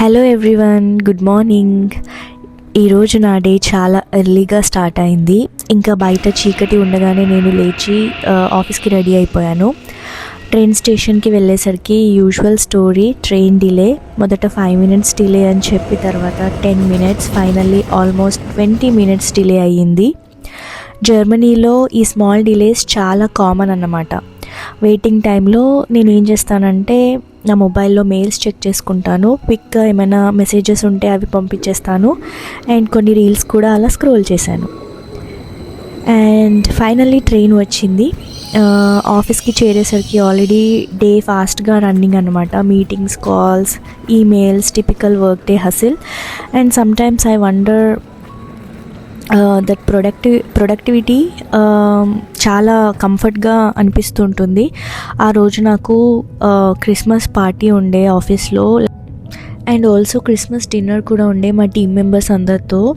Hello everyone good morning ఈరోజు నా day చాలా ఎర్లీగా స్టార్ట్ అయింది. ఇంకా బయట చీకటి ఉండగానే నేను లేచి ఆఫీస్కి రెడీ అయిపోయాను. ట్రైన్ స్టేషన్కి వెళ్ళేసరికి యూజువల్ స్టోరీ ట్రైన్ డిలే మొదట ఫైవ్ మినిట్స్ డిలే అని చెప్పి తర్వాత ten minutes finally almost twenty minutes delay అయ్యింది. జర్మనీలో ఈ స్మాల్ డిలేస్ చాలా కామన్ అన్నమాట. వెయిటింగ్ టైంలో నేను ఏం చేస్తానంటే నా మొబైల్లో మెయిల్స్ చెక్ చేసుకుంటాను. క్విక్గా ఏమైనా మెసేజెస్ ఉంటే అవి పంపించేస్తాను. అండ్ కొన్ని రీల్స్ కూడా అలా స్క్రోల్ చేశాను. అండ్ ఫైనల్లీ ట్రైన్ వచ్చింది. ఆఫీస్కి చేరేసరికి ఆల్రెడీ డే ఫాస్ట్గా రన్నింగ్ అనమాట meetings calls emails typical work day hustle and sometimes I wonder that productive productivity చాలా కంఫర్ట్గా అనిపిస్తుంటుంది. ఆ రోజు నాకు క్రిస్మస్ పార్టీ ఉండే ఆఫీస్లో అండ్ ఆల్సో క్రిస్మస్ డిన్నర్ కూడా ఉండే మా టీం మెంబర్స్ అందరితో.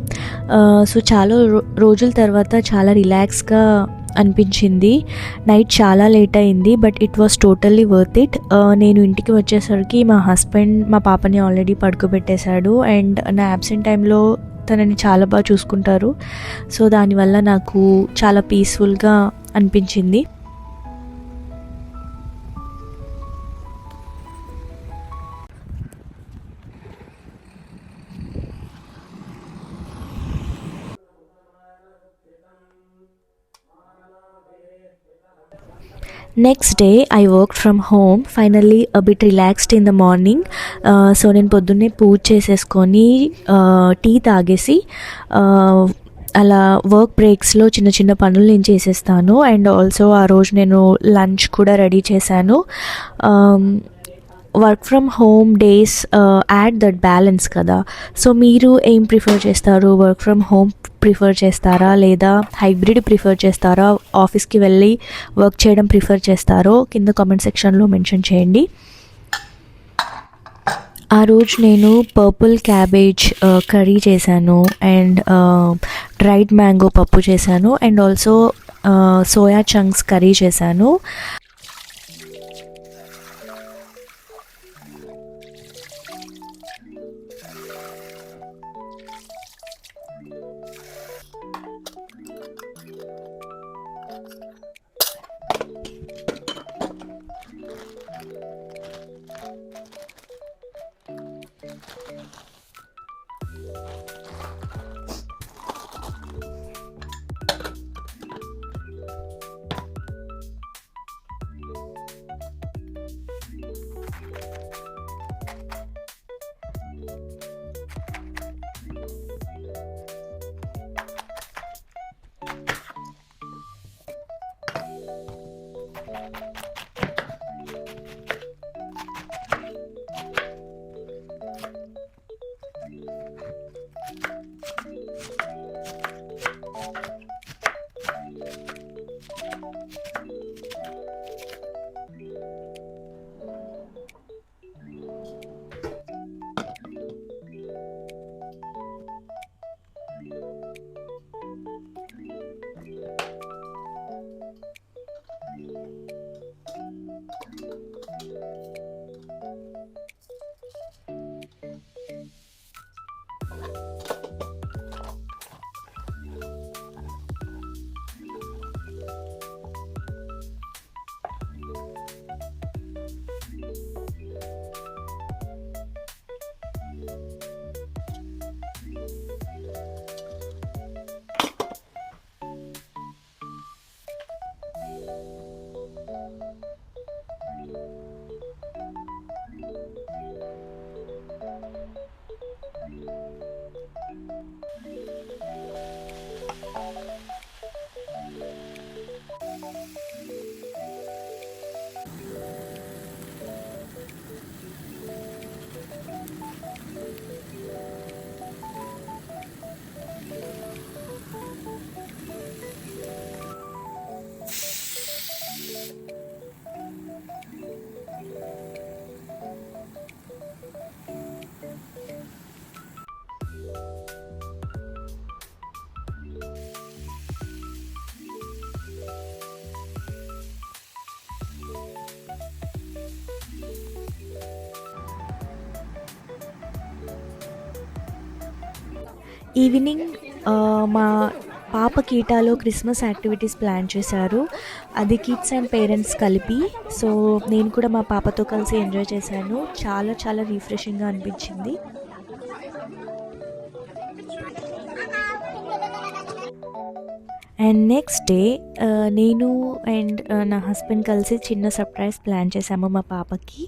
సో చాలా రో- రోజుల తర్వాత చాలా రిలాక్స్గా అనిపించింది. నైట్ చాలా లేట్ అయింది but it was totally worth it నేను ఇంటికి వచ్చేసరికి మా హస్బెండ్ మా పాపని ఆల్రెడీ పడుకోబెట్టేశాడు. అండ్ నా యాబ్సెంట్ టైంలో తనని చాలా బాగా చూసుకుంటారు. సో దానివల్ల నాకు చాలా పీస్ఫుల్గా అనిపించింది. Next day I work from home finally bit relaxed in the morning so నేను పొద్దున్నే పూజ చేసేసుకొని uh, టీ తాగేసి uh, అలా వర్క్ బ్రేక్స్లో చిన్న చిన్న పనులు నేను చేసేస్తాను. అండ్ ఆల్సో ఆ రోజు నేను లంచ్ కూడా రెడీ చేశాను. Um, work from home days add that balance కదా. సో మీరు ఏం ప్రిఫర్ చేస్తారు? వర్క్ ఫ్రమ్ హోమ్ ప్రిఫర్ చేస్తారా? లేదా హైబ్రిడ్ ప్రిఫర్ చేస్తారా? ఆఫీస్కి వెళ్ళి వర్క్ చేయడం ప్రిఫర్ చేస్తారో కింద కామెంట్ సెక్షన్లో మెన్షన్ చేయండి. ఆ రోజు నేను పర్పుల్ క్యాబేజ్ కర్రీ చేశాను అండ్ డ్రైడ్ మ్యాంగో పప్పు చేశాను and also soya chunks curry చేశాను. ఈవినింగ్ మా పాప కీటాలో క్రిస్మస్ యాక్టివిటీస్ ప్లాన్ చేశారు. అది కిడ్స్ అండ్ పేరెంట్స్ కలిపి. సో నేను కూడా మా పాపతో కలిసి ఎంజాయ్ చేశాను. చాలా చాలా రిఫ్రెషింగ్గా అనిపించింది. అండ్ నెక్స్ట్ డే నేను అండ్ uh, నా హస్బెండ్ కలిసి చిన్న సర్ప్రైజ్ ప్లాన్ చేసాము మా పాపకి.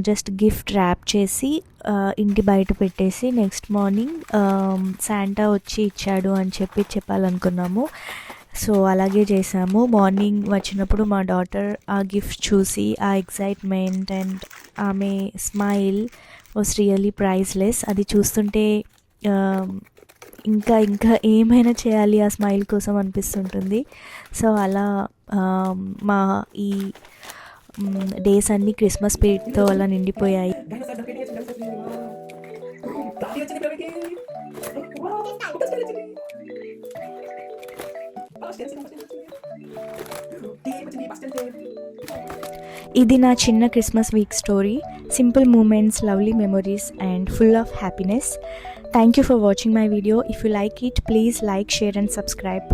జస్ట్ గిఫ్ట్ ర్యాప్ చేసి uh, ఇంటి బయట పెట్టేసి నెక్స్ట్ మార్నింగ్ శాంటా వచ్చి ఇచ్చాడు అని చెప్పి చెప్పాలనుకున్నాము. సో అలాగే చేసాము మార్నింగ్ వచ్చినప్పుడు మా డాటర్ ఆ గిఫ్ట్ చూసి ఆ ఎక్సైట్మెంట్ అండ్ ఆమె స్మైల్ వాస్ రియలీ ప్రైజ్లెస్ అది చూస్తుంటే um, ఇంకా ఇంకా ఏమైనా చేయాలి ఆ స్మైల్ కోసం అనిపిస్తుంటుంది. సో అలా మా ఈ డేస్ అన్నీ క్రిస్మస్ స్పిరిట్తో అలా నిండిపోయాయి. ఫస్ట్ ఇది నా చిన్న Christmas week story. Simple moments lovely memories and full of happiness. Thank you for watching my video. If you like it please like share and subscribe.